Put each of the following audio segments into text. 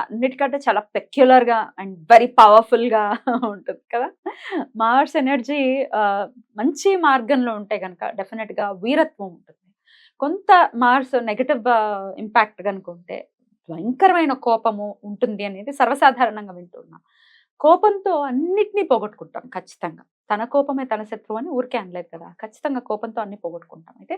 అన్నిటికంటే చాలా పెక్యులర్గా and very పవర్ఫుల్గా ఉంటుంది కదా? మార్స్ ఎనర్జీ మంచి మార్గంలో ఉంటే కనుక డెఫినెట్గా వీరత్వం ఉంటుంది. కొంత మార్స్ నెగటివ్ ఇంపాక్ట్ కనుక ఉంటే భయంకరమైన కోపము ఉంటుంది అనేది సర్వసాధారణంగా వింటున్నాం కోపంతో అన్నిటినీ పోగొట్టుకుంటాం ఖచ్చితంగా. తన కోపమే తన శత్రువు అని ఊరికే అనలేదు కదా? ఖచ్చితంగా కోపంతో అన్ని పోగొట్టుకుంటాం. అయితే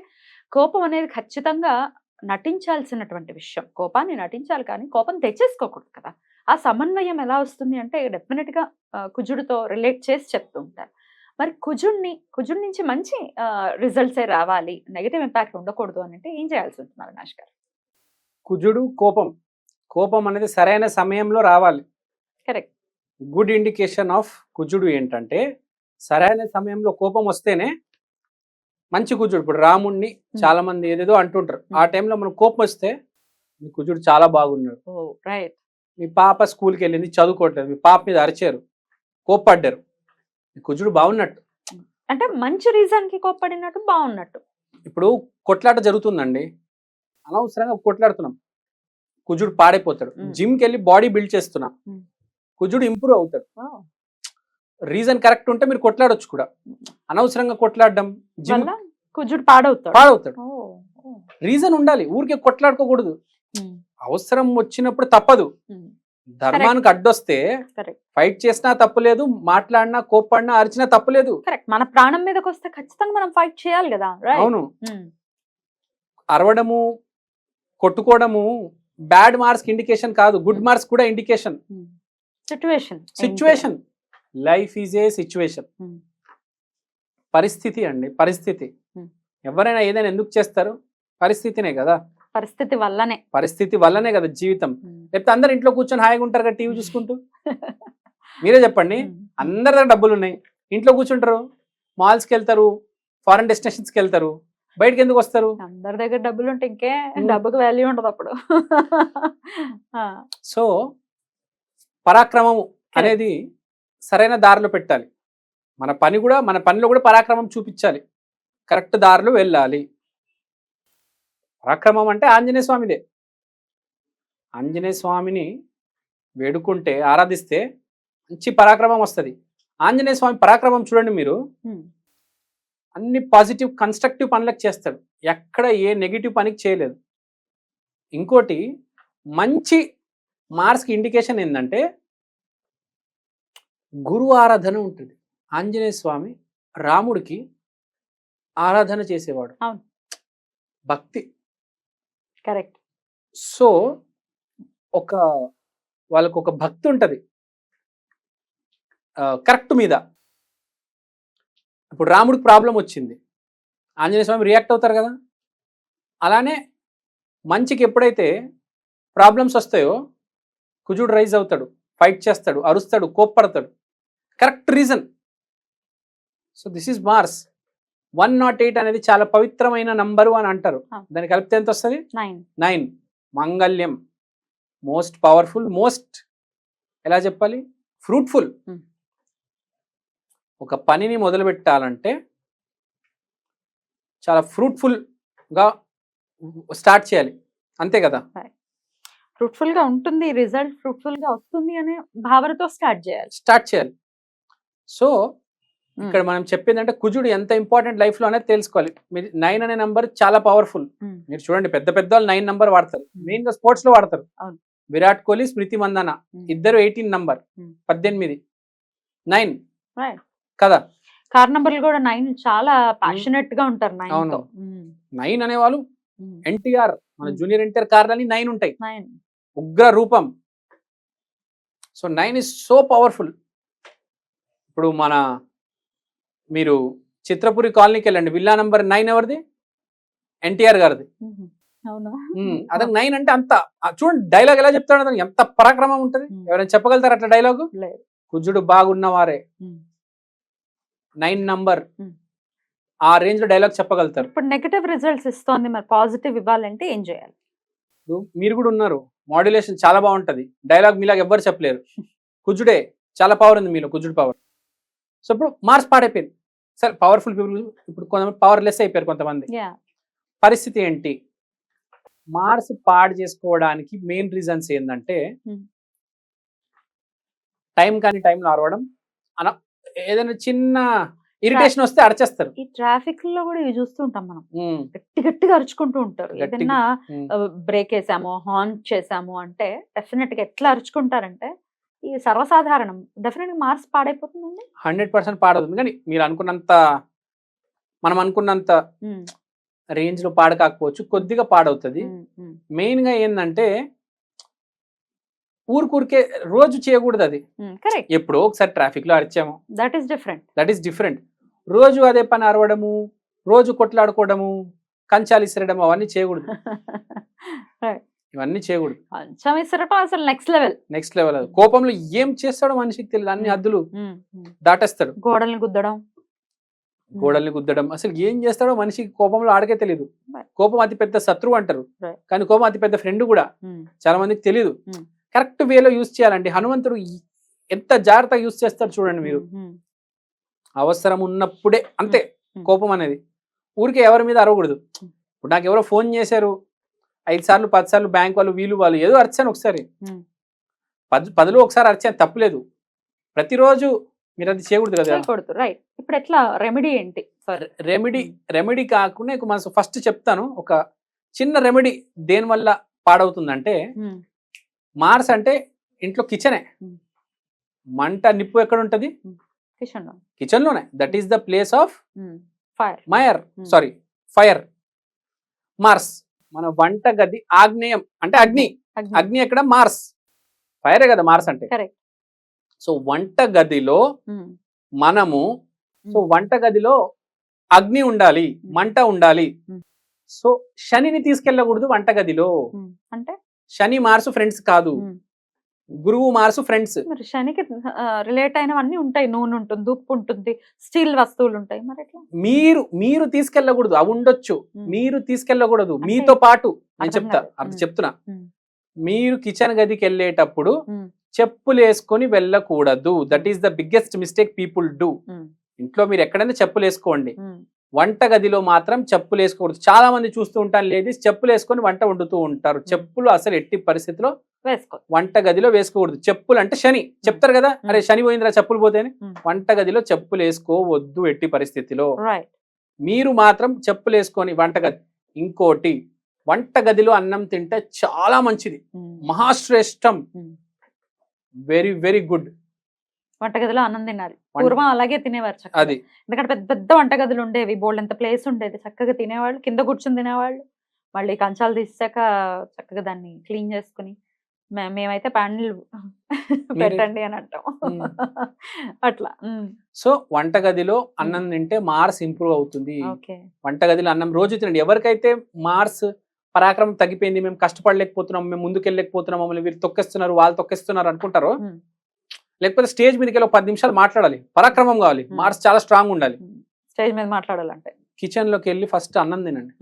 కోపం అనేది ఖచ్చితంగా నటించాల్సినటువంటి విషయం. కోపాన్ని నటించాలి కానీ కోపం తెచ్చేసుకోకూడదు కదా. ఆ సమన్వయం ఎలా వస్తుంది అంటే డెఫినెట్గా ఆ, కుజుడితో రిలేట్ చేసి చెప్తూ ఉంటారు. మరి కుజుడిని కుజుడి నుంచి మంచి రిజల్ట్సే రావాలి నెగిటివ్ ఇంపాక్ట్ ఉండకూడదు అని అంటే ఏం చేయాల్సి ఉంటుంది అవినాష్ గారు? కుజుడు కోపం. కోపం అనేది సరైన సమయంలో రావాలి. కరెక్ట్. గుడ్ ఇండికేషన్ ఆఫ్ కుజుడు ఏంటంటే సరైన సమయంలో కోపం వస్తేనే మంచి కుజుడు. ఇప్పుడు రాముణ్ణి చాలా మంది ఏదేదో అంటుంటారు. ఆ టైంలో మనం కోపం వస్తే మీ కుజుడు చాలా బాగున్నాడు. రైట్ మీ పాప స్కూల్కి వెళ్ళింది చదువుకోవట్లేదు. మీ పాప మీద అరిచారు. కోప్పడ్డారు. మీ కుజుడు బాగున్నట్టు. అంటే మంచి రీజన్కి కోప్పడినట్టు బాగున్నట్టు. ఇప్పుడు కొట్లాట జరుగుతుందండి. అనవసరంగా కొట్లాడుతున్నాం. కుజుడు పాడైపోతాడు. జిమ్కి వెళ్ళి బాడీ బిల్డ్ చేస్తున్నా. కుజుడు ఇంప్రూవ్ అవుతాడు. రీజన్ కరెక్ట్ ఉంటే మీరు కొట్లాడొచ్చు కూడా. అనవసరంగా కొట్లాడడం జిమ్ కుజుడు పాడవుతాడు. పాడవుతాడు. రీజన్ ఉండాలి. ఊరికే కొట్లాడుకోకూడదు. అవసరం వచ్చినప్పుడు తప్పదు. ధర్మానికి అడ్డొస్తే. ఫైట్ చేసినా తప్పులేదు మాట్లాడినా కోప్పడినా అరిచినా తప్పులేదు మన ప్రాణం మీదకి వస్తే ఖచ్చితంగా మనం ఫైట్ చేయాలి కదా. అవును. అరవడము కొట్టుకోవడము బ్యాడ్ మార్క్స్ ఇండికేషన్ కాదు. గుడ్ మార్క్స్ కూడా indication. Situation situation life is a situation. పరిస్థితి అండి పరిస్థితి. ఎవరైనా ఏదైనా ఎందుకు చేస్తారు? పరిస్థితినే కదా. పరిస్థితి వల్లనే. పరిస్థితి వల్లనే కదా జీవితం. లేకపోతే అందరు ఇంట్లో కూర్చొని హాయిగా ఉంటారు కదా టీవీ చూసుకుంటూ? మీరే చెప్పండి. అందరి దగ్గర డబ్బులు ఉన్నాయి. ఇంట్లో కూర్చుంటారు. మాల్స్కి వెళ్తారు. ఫారెన్ డెస్టినేషన్స్కి వెళ్తారు. బయటకి ఎందుకు వస్తారు? అందరి దగ్గర డబ్బులు ఉంటే ఇంకే. డబ్బుకి వాల్యూ ఉండదు అప్పుడు. సో పరాక్రమము అనేది సరైన దారిలో పెట్టాలి. మన పని కూడా మన పనిలో కూడా పరాక్రమం చూపించాలి. కరెక్ట్ దారిలో వెళ్ళాలి. పరాక్రమం అంటే ఆంజనేయ స్వామిదే. ఆంజనేయ స్వామిని వేడుకుంటే ఆరాధిస్తే మంచి పరాక్రమం వస్తుంది. ఆంజనేయ స్వామి పరాక్రమం చూడండి మీరు. అన్ని పాజిటివ్ కన్స్ట్రక్టివ్ పనులకు చేస్తాడు. ఎక్కడ ఏ నెగిటివ్ పనికి చేయలేదు. ఇంకోటి మంచి మార్క్స్కి ఇండికేషన్ ఏంటంటే గురు ఆరాధన ఉంటుంది. ఆంజనేయ స్వామి రాముడికి ఆరాధన చేసేవాడు. అవును. భక్తి. కరెక్ట్. సో ఒక వాళ్ళకు ఒక భక్తి ఉంటుంది కరెక్ట్ మీద. ఇప్పుడు రాముడికి ప్రాబ్లం వచ్చింది. ఆంజనేయ స్వామి రియాక్ట్ అవుతారు కదా? అలానే మంచికి ఎప్పుడైతే ప్రాబ్లమ్స్ వస్తాయో కుజుడు రైజ్ అవుతాడు. ఫైట్ చేస్తాడు అరుస్తాడు కోప్పడతాడు. Correct reason. So this is Mars. One nought eight అనేది చాలా పవిత్రమైన నంబరు అని అంటారు. దాన్ని కలిపితే ఎంత వస్తుంది? నైన్. మంగళ్యం. మోస్ట్ పవర్ఫుల్ మోస్ట్ ఎలా చెప్పాలి? ఫ్రూట్ఫుల్. ఒక పనిని మొదలు పెట్టాలంటే చాలా ఫ్రూట్ఫుల్గా స్టార్ట్ చేయాలి. అంతే కదా? ఫ్రూట్ఫుల్గా ఉంటుంది రిజల్ట్ ఫ్రూట్ఫుల్గా వస్తుంది అనే భావనతో స్టార్ట్ చేయాలి. స్టార్ట్ చేయాలి. సో ఇక్కడ మనం చెప్పేది అంటే కుజుడు ఎంత ఇంపార్టెంట్ లైఫ్లో అనేది తెలుసుకోవాలి. మీరు నైన్ అనే నంబర్ చాలా పవర్ఫుల్. మీరు చూడండి పెద్ద పెద్ద వాళ్ళు నైన్ నంబర్ వాడతారు. మెయిన్గా స్పోర్ట్స్లో వాడతారు. విరాట్ కోహ్లీ స్మృతి మందన ఇద్దరు ఎయిటీన్ నంబర్. పద్దెనిమిది. నైన్. కదా కార్ నంబర్లు కూడా నైన్ చాలా ప్యాషనెట్గా ఉంటారు నైన్ అవును. నైన్ అనేవాళ్ళు ఎన్టీఆర్ మన. జూనియర్ ఎన్టీఆర్ కార్లని నైన్ ఉంటాయి. ఉగ్ర రూపం. So nine is so powerful. ఇప్పుడు మన మీరు చిత్రపురి కాలనీకి వెళ్ళండి. విల్లా నంబర్ నైన్ ఎవరిది? ఎన్టీఆర్ గారిది. అతను నైన్ అంటే అంత. చూడండి డైలాగ్ ఎలా చెప్తాడు అతను? ఎంత పరాక్రమం ఉంటది. ఎవరైనా చెప్పగలుగుతారు అట్లా డైలాగు? లేదు. కుజుడు బాగున్నవారే. Nine number. ఆ రేంజ్లో డైలాగ్ చెప్పగలుగుతారు. ఇప్పుడు నెగటివ్ రిజల్ట్స్ ఇస్తోంది. మరి పాజిటివ్ ఇవ్వాలంటే ఏం చేయాలి? మీరు కూడా ఉన్నారు. మాడ్యులేషన్ చాలా బాగుంటది. డైలాగ్ మీలాగా ఎవ్వరు చెప్పలేరు. కుజుడే చాలా పవర్ ఉంది మీలో. కుజుడు పవర్ సో ఇప్పుడు మార్క్స్ పాడైపోయింది. సరే పవర్ఫుల్ పీపుల్ ఇప్పుడు కొంతమంది పవర్ లెస్ అయిపోయారు కొంతమంది. పరిస్థితి ఏంటి? మార్క్స్ పాడు చేసుకోవడానికి మెయిన్ రీజన్స్ ఏంటంటే Hmm. టైం కానీ టైంలో అరవడం అన ఏదైనా చిన్న ఇరిటేషన్ వస్తే అరచేస్తారు. ఈ ట్రాఫిక్లో కూడా ఇవి చూస్తుంటాం మనం. ఉమ్, గట్టి గట్టిగా అరుచుకుంటూ ఉంటారు. ఏదైనా. బ్రేక్ వేసాము హార్న్ చేసాము అంటే డెఫినెట్గా ఎట్లా అరుచుకుంటారంటే ఈ సర్వసాధారణం. డెఫినెట్గా మార్క్స్ పాడైపోతుందండి. హండ్రెడ్ పర్సెంట్ పాడవుతుంది. కానీ మీరు అనుకున్నంత మనం అనుకున్నంత రేంజ్లో పాడు కాకపోవచ్చు. కొద్దిగా పాడవుతుంది. మెయిన్గా ఏంటంటే ఊరికూరికే రోజు చేయకూడదు అది ఎప్పుడో ఒకసారి ట్రాఫిక్లో అరిచాము. That is different that is different రోజు అదే పని అరవడము రోజు కొట్లాడుకోవడము కంచాలు ఇసిరడం అవన్నీ చేయకూడదు. ఇవన్నీ చేయకూడదు. ఇసరటం అసలు నెక్స్ట్ లెవెల్ నెక్స్ట్ లెవెల్ అది. కోపంలో ఏం చేస్తాడో మనిషికి తెలియదు. అన్ని హద్దులు దాటేస్తాడు. గోడల్ని గుద్దడం. గోడల్ని గుద్దడం. అసలు ఏం చేస్తాడో మనిషికి కోపంలో ఆడకే తెలియదు. కోపం అతి పెద్ద శత్రువు అంటారు. కానీ కోపం అతి పెద్ద ఫ్రెండ్ కూడా చాలా మందికి తెలియదు. కరెక్ట్ వేలో యూజ్ చేయాలండి. హనుమంతుడు ఎంత జాగ్రత్తగా యూజ్ చేస్తాడు చూడండి మీరు. అవసరం ఉన్నప్పుడే అంతే. కోపం అనేది. ఊరికే ఎవరి మీద అరవకూడదు. ఇప్పుడు నాకు ఎవరో ఫోన్ చేశారు. ఐదు సార్లు పది సార్లు బ్యాంక్ వాళ్ళు వీలు వాళ్ళు ఏదో అరిచాను ఒకసారి. పది పదిలో ఒకసారి అరిచాను తప్పులేదు. ప్రతిరోజు మీరు అది చేయకూడదు కదా. చేయకూడదు రైట్. ఇప్పుడు ఎట్లా? రెమెడీ ఏంటి? రెమెడీ రెమెడీ కాకుండా ఇక మనం ఫస్ట్ చెప్తాను. ఒక చిన్న రెమెడీ దేని వల్ల పాడవుతుందంటే మార్స్ అంటే ఇంట్లో కిచెనే. మంట నిప్పు ఎక్కడ ఉంటది? Kitchen కిచెన్లోనే that is the place of fire. మయర్. Sorry fire. Mars. మన వంట గది ఆగ్నేయం. అంటే అగ్ని. అగ్ని. ఎక్కడ? మార్స్. ఫైరే కదా మార్స్ అంటే. సో వంట గదిలో మనము సో వంట గదిలో అగ్ని ఉండాలి మంట ఉండాలి. సో శనిని తీసుకెళ్ళకూడదు వంట గదిలో. అంటే? శని మార్సు ఫ్రెండ్స్ కాదు. గురువు మార్సు ఫ్రెండ్స్. మరి శనికి రిలేట్ అయినవన్నీ ఉంటాయి. నూనె ఉంటుంది ఉప్పు ఉంటుంది స్టీల్ వస్తువులు ఉంటాయి. మరి మీరు మీరు తీసుకెళ్ళకూడదు. అవి ఉండొచ్చు. మీరు తీసుకెళ్ళకూడదు. మీతో పాటు నేను చెప్తా ఉమ్. చెప్తున్నా. మీరు కిచెన్ గదికి వెళ్ళేటప్పుడు చెప్పులు వేసుకొని వెళ్ళకూడదు. That is the biggest mistake people do ఇంట్లో మీరు ఎక్కడైనా చెప్పులు వేసుకోండి ఉమ్, వంట గదిలో మాత్రం చెప్పులు వేసుకోకూడదు. చాలా మంది చూస్తూ ఉంటారు లేడీస్ చెప్పులు వేసుకొని వంట వండుతూ ఉంటారు. చెప్పులు అసలు ఎట్టి పరిస్థితిలో వేసుకో వంట గదిలో వేసుకోకూడదు. చెప్పులు అంటే శని. చెప్తారు కదా? అరే శని పోయిందిరా చెప్పులు పోతేనే ఉమ్. వంట గదిలో చెప్పులు వేసుకోవద్దు ఎట్టి పరిస్థితిలో. మీరు మాత్రం చెప్పులు వేసుకొని వంట గది ఇంకోటి వంట గదిలో అన్నం తింటే చాలా మంచిది. మహాశ్రేష్టం. Very very good. వంటగదిలో అన్నం తినాలి. పూర్వం అలాగే తినేవారు చక్కగా. అది. ఎందుకంటే పెద్ద పెద్ద వంటగదులు ఉండేవి. బోల్డ్ ఎంత ప్లేస్ ఉండేది. చక్కగా తినేవాళ్ళు. కింద కూర్చొని తినేవాళ్ళు. మళ్ళీ కంచాలు తీసాక చక్కగా దాన్ని క్లీన్ చేసుకుని మేమైతే ప్యాన్లు పెట్టండి అని అంటాం. అట్లా. సో వంట గదిలో అన్నం తింటే మార్స్ ఇంప్రూవ్ అవుతుంది. ఓకే. వంట గదిలో అన్నం రోజు తినండి. ఎవరికైతే మార్స్ పరాక్రమం తగ్గిపోయింది మేము కష్టపడలేకపోతున్నాం మేము ముందుకెళ్ళలేకపోతున్నాం మమ్మల్ని వీరు తొక్కేస్తున్నారు వాళ్ళు తొక్కేస్తున్నారు అనుకుంటారో. లేకపోతే స్టేజ్ మీదకి వెళ్ళి పది నిమిషాలు మాట్లాడాలి. పరాక్రమం కావాలి. మార్స్ చాలా స్ట్రాంగ్ ఉండాలి. స్టేజ్ మీద మాట్లాడాలంటే. కిచెన్లోకి వెళ్ళి ఫస్ట్ అన్నం తినండి.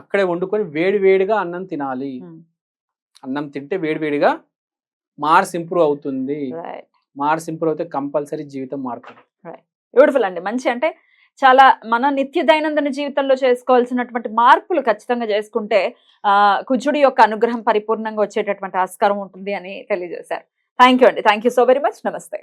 అక్కడే వండుకొని వేడి వేడిగా అన్నం తినాలి. అన్నం తింటే వేడి వేడిగా మార్స్ ఇంప్రూవ్ అవుతుంది. మార్స్ ఇంప్రూవ్ అయితే కంపల్సరీ జీవితం మారుతుంది. బ్యూటిఫుల్ అండి. మంచి అంటే చాలా మన నిత్య దైనందిన జీవితంలో చేసుకోవాల్సినటువంటి మార్పులు ఖచ్చితంగా చేసుకుంటే ఆ కుజుడి యొక్క అనుగ్రహం పరిపూర్ణంగా వచ్చేటటువంటి ఆస్కారం ఉంటుంది అని తెలియజేశారు. థ్యాంక్ యూ అండి thank you so very much నమస్తే